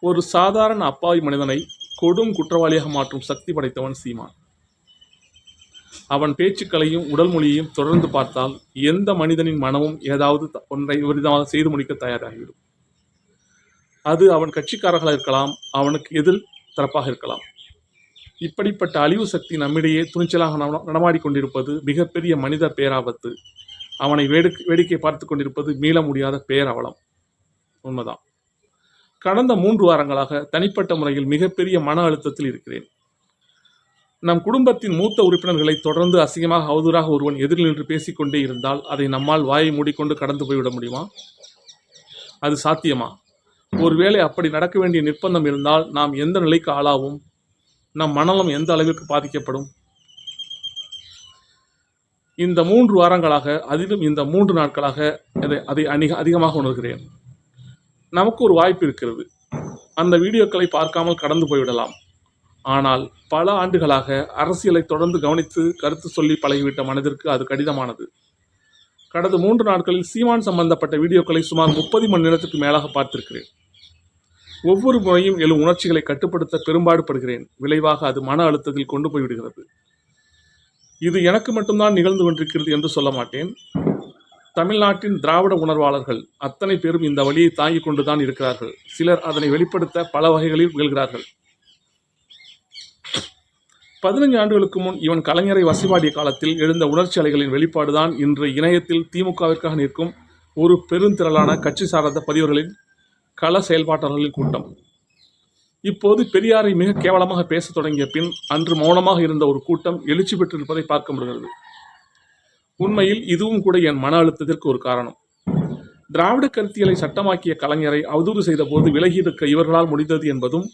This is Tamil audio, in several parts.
ஒரு சாதாரண அப்பாவி மனிதனை கொடும் குற்றவாளியாக மாற்றும் சக்தி படைத்தவன் சீமான். அவன் பேச்சுக்களையும் உடல் மொழியையும் தொடர்ந்து பார்த்தால் எந்த மனிதனின் மனமும் ஏதாவது த- ஒன்றை விரிதமாக செய்து முடிக்க தயாராகிவிடும். அது அவன் கட்சிக்காரர்களாக இருக்கலாம் அவனுக்கு எதிர் தரப்பாக இருக்கலாம். இப்படிப்பட்ட அழிவு சக்தி நம்மிடையே துணிச்சலாக நடமாடிக்கொண்டிருப்பது மிகப்பெரிய மனித பேராபத்து. அவனை வேடிக்கை வேடிக்கை பார்த்து கொண்டிருப்பது மீள முடியாத பேரவலம். உண்மைதான். கடந்த மூன்று வாரங்களாக தனிப்பட்ட முறையில் மிகப்பெரிய மன அழுத்தத்தில் இருக்கிறேன். நம் குடும்பத்தின் மூத்த உறுப்பினர்களை தொடர்ந்து அசிங்கமாக அவதூறாக ஒருவன் எதிரில் நின்று பேசிக்கொண்டே இருந்தால் அதை நம்மால் வாயை மூடிக்கொண்டு கடந்து போய்விட முடியுமா? அது சாத்தியமா? ஒருவேளை அப்படி நடக்க வேண்டிய நிர்பந்தம் இருந்தால் நாம் எந்த நிலைக்கு ஆளாவும்? நம் மனநலம் எந்த அளவிற்கு பாதிக்கப்படும்? இந்த மூன்று வாரங்களாக அதிலும் இந்த மூன்று நாட்களாக அதை அதை அணிக அதிகமாக உணர்கிறேன். நமக்கு ஒரு வாய்ப்பு இருக்கிறது. அந்த வீடியோக்களை பார்க்காமல் கடந்து போய்விடலாம். ஆனால் பல ஆண்டுகளாக அரசியலை தொடர்ந்து கவனித்து கருத்து சொல்லி பழகிவிட்ட மனதிற்கு அது கடினமானது. கடந்த மூன்று நாட்களில் சீமான் சம்பந்தப்பட்ட வீடியோக்களை சுமார் முப்பது மணி நேரத்துக்கு மேலாக பார்த்திருக்கிறேன். ஒவ்வொரு முறையும் எழும் உணர்ச்சிகளை கட்டுப்படுத்த பெரும்பாடுபடுகிறேன். விளைவாக அது மன அழுத்தத்தில் கொண்டு போய்விடுகிறது. இது எனக்கு மட்டும்தான் நிகழ்ந்து கொண்டிருக்கிறது என்று சொல்ல மாட்டேன். தமிழ்நாட்டின் திராவிட உணர்வாளர்கள் அத்தனை பேரும் இந்த வழியை தாங்கிக் கொண்டுதான் இருக்கிறார்கள். சிலர் அதனை வெளிப்படுத்த பல வகைகளில் முயல்கிறார்கள். பதினஞ்சு ஆண்டுகளுக்கு முன் இவன் கலைஞரை வசிவாடிய காலத்தில் எழுந்த உணர்ச்சி அலைகளின் வெளிப்பாடுதான் இன்று இணையத்தில் திமுகவிற்காக நிற்கும் ஒரு பெருந்திரளான கட்சி சார்ந்த பதிவர்களின் கள செயல்பாட்டாளர்களின் கூட்டம். இப்போது பெரியாரை மிக கேவலமாக பேசத் தொடங்கிய பின் அன்று மௌனமாக இருந்த ஒரு கூட்டம் எழுச்சி பெற்றிருப்பதை பார்க்க முடிகிறது. உண்மையில் இதுவும் கூட என் மன அழுத்தத்திற்கு ஒரு காரணம். திராவிட கருத்தியலை சட்டமாக்கிய கலைஞரை அவதூறு செய்தபோது விலகி இருக்க இவர்களால் முடிந்தது என்பதும்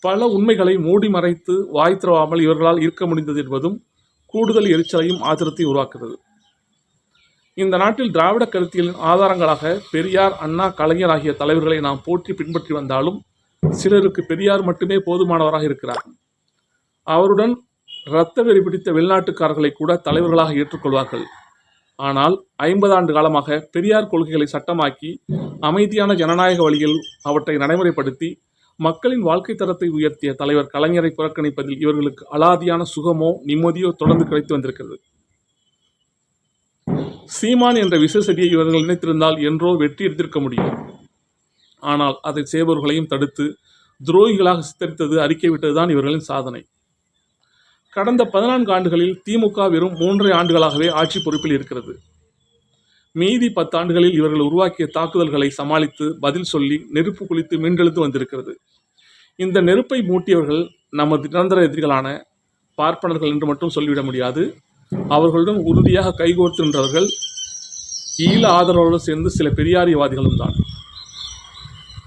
பல உண்மைகளை மூடி மறைத்து வாய் இவர்களால் இருக்க முடிந்தது என்பதும் கூடுதல் எரிச்சலையும் ஆத்திரத்தையும் உருவாக்குகிறது. இந்த நாட்டில் திராவிட கருத்தியலின் ஆதாரங்களாக பெரியார் அண்ணா கலைஞர் ஆகிய தலைவர்களை நாம் போற்றி பின்பற்றி வந்தாலும் சிலருக்கு பெரியார் மட்டுமே போதுமானவராக இருக்கிறார். அவருடன் இரத்த வெறி பிடித்த வெளிநாட்டுக்காரர்களை கூட தலைவர்களாக ஏற்றுக்கொள்வார்கள். ஆனால் ஐம்பது ஆண்டு காலமாக பெரியார் கொள்கைகளை சட்டமாக்கி அமைதியான ஜனநாயக வழியில் அவற்றை நடைமுறைப்படுத்தி மக்களின் வாழ்க்கை தரத்தை உயர்த்திய தலைவர் கலைஞரை புறக்கணிப்பதில் இவர்களுக்கு அலாதியான சுகமோ நிம்மதியோ தொடர்ந்து கிடைத்து வந்திருக்கிறது. சீமான் என்ற விசேஷடியை இவர்கள் நினைத்திருந்தால் என்றோ வெற்றி எடுத்திருக்க முடியும். ஆனால் அதை செய்பவர்களையும் தடுத்து துரோகிகளாக சித்தரித்தது அறிக்கை விட்டதுதான் இவர்களின் சாதனை. கடந்த பதினான்கு ஆண்டுகளில் திமுக வெறும் மூன்றரை ஆண்டுகளாகவே ஆட்சி பொறுப்பில் இருக்கிறது. மீதி பத்தாண்டுகளில் இவர்கள் உருவாக்கிய தாக்குதல்களை சமாளித்து பதில் சொல்லி நெருப்பு குளித்து மீண்டெழுந்து வந்திருக்கிறது. இந்த நெருப்பை மூட்டியவர்கள் நமது நிரந்தர எதிரிகளான பார்ப்பனர்கள் என்று மட்டும் சொல்லிவிட முடியாது. அவர்களுடன் உறுதியாக கைகோர்த்து நின்றவர்கள் ஈழ ஆதரவோடு சேர்ந்து சில பெரியாரியவாதிகளும் தான்.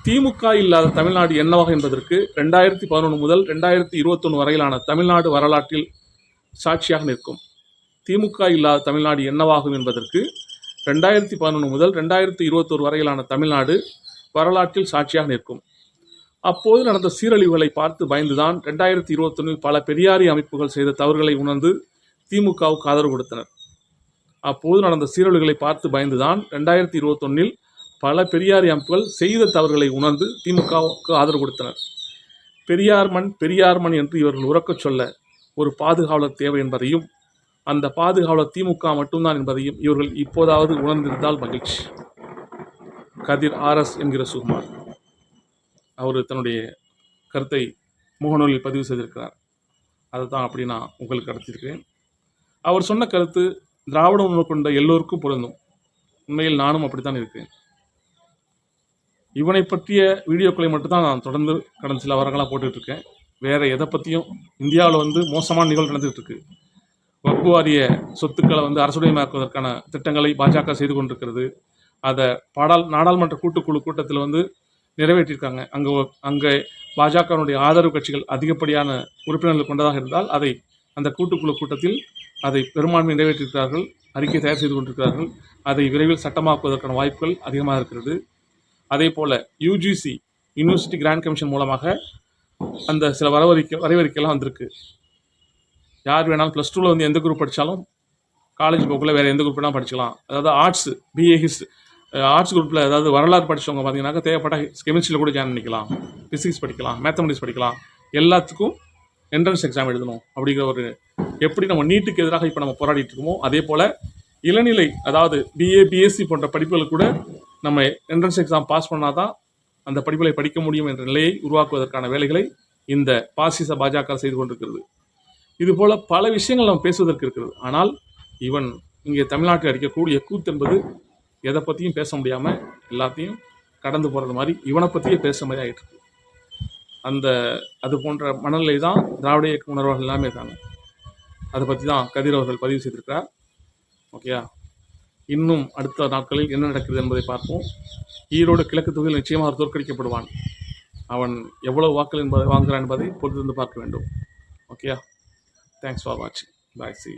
திமுக இல்லாத தமிழ்நாடு என்னவாக என்பதற்கு ரெண்டாயிரத்தி பதினொன்று முதல் ரெண்டாயிரத்தி இருபத்தொன்று வரையிலான தமிழ்நாடு வரலாற்றில் சாட்சியாக நிற்கும். திமுக இல்லாத தமிழ்நாடு என்னவாகும் என்பதற்கு ரெண்டாயிரத்தி பதினொன்று முதல் ரெண்டாயிரத்தி இருபத்தொரு வரையிலான தமிழ்நாடு வரலாற்றில் சாட்சியாக நிற்கும். அப்போது நடந்த சீரழிவுகளை பார்த்து பயந்துதான் ரெண்டாயிரத்தி இருபத்தொன்னில் பல பெரியாரி அமைப்புகள் செய்த தவறுகளை உணர்ந்து திமுகவுக்கு ஆதரவு கொடுத்தனர். அப்போது நடந்த சீரழிவுகளை பார்த்து பயந்துதான் ரெண்டாயிரத்தி இருபத்தொன்னில் பல பெரியாரி அமைப்புகள் செய்த தவறுகளை உணர்ந்து திமுகவுக்கு ஆதரவு கொடுத்தனர். பெரியார் மண் பெரியார் மண் என்று இவர்கள் உறக்கச் சொல்ல ஒரு பாதுகாவலர் தேவை என்பதையும் அந்த பாதுகாவலர் திமுக மட்டும்தான் என்பதையும் இவர்கள் இப்போதாவது உணர்ந்திருந்தால் மகிழ்ச்சி. கதிர் ஆர்எஸ் என்கிற சுகுமார் அவர் தன்னுடைய கருத்தை முகநூலில் பதிவு செய்திருக்கிறார். அதை தான் அப்படி நான் உங்களுக்கு கடத்தியிருக்கிறேன் அவர் சொன்ன கருத்து திராவிட உணர்வு கொண்ட எல்லோருக்கும் பொருந்தும். உண்மையில் நானும் அப்படித்தான் இருக்கிறேன். இவனை பற்றிய வீடியோக்களை மட்டும்தான் நான் தொடர்ந்து கடந்த சில வாரங்களாக போட்டுட்ருக்கேன் வேறு எதை பற்றியும் இந்தியாவில் வந்து மோசமான நிகழ்வு நடந்துகிட்ருக்கு வக்பு வாரிய சொத்துக்களை வந்து அரசுடையமாக்குவதற்கான திட்டங்களை பாஜக செய்து கொண்டிருக்கிறது. அதை பாடாள் நாடாளுமன்ற கூட்டுக்குழு கூட்டத்தில் வந்து நிறைவேற்றியிருக்காங்க. அங்கே அங்கே பாஜகவினுடைய ஆதரவு கட்சிகள் அதிகப்படியான உறுப்பினர்கள் கொண்டதாக இருந்தால் அதை அந்த கூட்டுக்குழு கூட்டத்தில் அதை பெரும்பான்மை நிறைவேற்றியிருக்கிறார்கள் அறிக்கை தயார் செய்து கொண்டிருக்கிறார்கள். அதை விரைவில் சட்டமாக்குவதற்கான வாய்ப்புகள் அதிகமாக இருக்கிறது. அதே போல் யூஜிசி யூனிவர்சிட்டி கிராண்ட் கமிஷன் மூலமாக அந்த சில வரவறிக்கை வரைவறிக்கைலாம் வந்திருக்கு. யார் வேணாலும் ப்ளஸ் டூவில் வந்து எந்த குரூப் படித்தாலும் காலேஜ் போக்குள்ள வேறு எந்த குரூப் வேணாலும் படிச்சுக்கலாம். அதாவது ஆர்ட்ஸ் பிஏ ஹிஸ் ஆர்ட்ஸ் குரூப்பில் அதாவது வரலாறு படிச்சவங்க பார்த்தீங்கன்னாக்கா தேவைப்பட்ட கெமிஸ்ட்ரியில் கூட ஜாயின் பண்ணிக்கலாம். ஃபிசிக்ஸ் படிக்கலாம் மேத்தமெட்டிக்ஸ் படிக்கலாம். எல்லாத்துக்கும் என்ட்ரன்ஸ் எக்ஸாம் எழுதணும் அப்படிங்கிற ஒரு எப்படி நம்ம நீட்டுக்கு எதிராக இப்போ நம்ம போராடிட்டு இருக்கோமோ அதே போல் இளநிலை அதாவது பிஏ பிஎஸ்சி போன்ற படிப்புகள் கூட நம்ம என்ட்ரன்ஸ் எக்ஸாம் பாஸ் பண்ணால் தான் அந்த படிப்புகளை படிக்க முடியும் என்ற நிலையை உருவாக்குவதற்கான வேலைகளை இந்த பாசிச பாஜக செய்து கொண்டிருக்கிறது. இதுபோல பல விஷயங்கள் நம்ம பேசுவதற்கு இருக்கிறது. ஆனால் இவன் இங்கே தமிழ்நாட்டில் அடிக்கக்கூடிய கூத்து என்பது எதை பற்றியும் பேச முடியாமல் எல்லாத்தையும் கடந்து போகிறது மாதிரி இவனை பற்றியே பேசுகிற மாதிரி ஆகிட்டு இருக்கு. அந்த அது போன்ற மனநிலை தான் திராவிட இயக்க உணர்வுகள் எல்லாமே இருக்காங்க. அதை பற்றி தான் கதிர் அவர்கள் பதிவு செய்திருக்கிறார். ஓகேயா இன்னும் அடுத்த நாட்களில் என்ன நடக்கிறது என்பதை பார்ப்போம். ஈரோடு கிழக்கு தொகுதியில் நிச்சயமாக அவர் தோற்கடிக்கப்படுவான். அவன் எவ்வளவு வாக்கள் என்பதை வாங்குகிறான் என்பதை பொறுத்திருந்து பார்க்க வேண்டும். ஓகேயா தேங்க்ஸ் ஃபார் வாட்சிங் பாய் சி